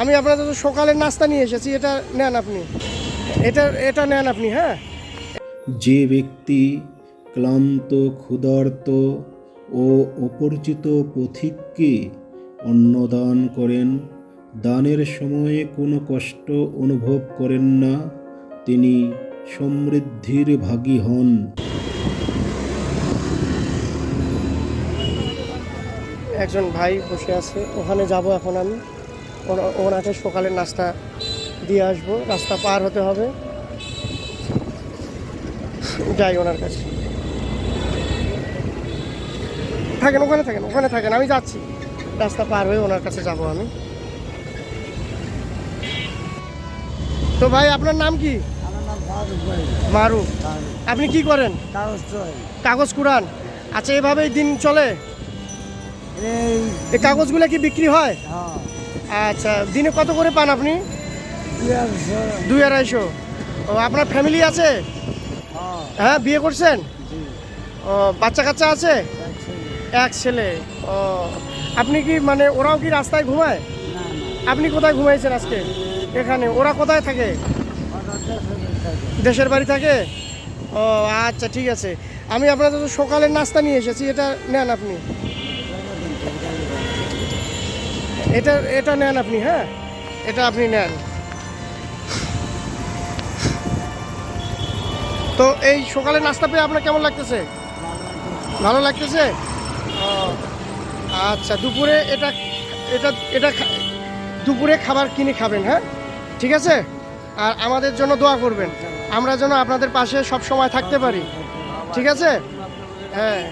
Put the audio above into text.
আমি আপনাদের তো সকালের নাস্তা নিয়ে এসেছি এটা নেন আপনি। এটা এটা নেন আপনি হ্যাঁ? যে ব্যক্তি ক্লান্ত ক্ষুধার্ত ও অপরিচিত পথিককে অন্নদান করেন দানের সময়ে কোনো কষ্ট অনুভব করেন না তিনি সমৃদ্ধির ভাগী হন। একজন ভাই বসে আছে ওখানে যাব এখন আমি। ওনাকে সকালের নাস্তা দিয়ে আসব। রাস্তা পার হতে হবে। যাই ওনার কাছে। থাকেন ওখানে থাকেন ওখানে থাকেন আমি যাচ্ছি। রাস্তা পার হয়ে ওনার কাছে যাব আমি। তো ভাই আপনার নাম কি? মারুফ আপনি কি করেন? কাগজ কুড়ান? আচ্ছা এভাবেই দিন চলে? এই এই কাগজগুলো কি বিক্রি হয়? হ্যাঁ। আচ্ছা দিনে কত করে পান আপনি? দুই আড়াইশো। ও, আপনার ফ্যামিলি আছে? হ্যাঁ বিয়ে করছেন? ও, বাচ্চা কাচ্চা আছে? এক ছেলে। ও, আপনি কি মানে ওরাও কি রাস্তায় ঘুমায়? আপনি কোথায় ঘুমাইছেন আজকে? এখানে। ওরা কোথায় থাকে? দেশের বাড়ি থাকে? ও আচ্ছা ঠিক আছে। আমি আপনাদের সকালের নাস্তা নিয়ে এসেছি, এটা নেন আপনি। এটা এটা নেন আপনি হ্যাঁ? এটা আপনি নেন। তো এই সকালে নাস্তা পেয়ে আপনার কেমন লাগতেছে? ভালো লাগতেছে? আচ্ছা দুপুরে এটা এটা এটা দুপুরে খাবার কিনে খাবেন হ্যাঁ? ঠিক আছে? আর আমাদের জন্য দোয়া করবেন। আমরা যেন আপনাদের পাশে সব সময় থাকতে পারি। ঠিক আছে? হ্যাঁ।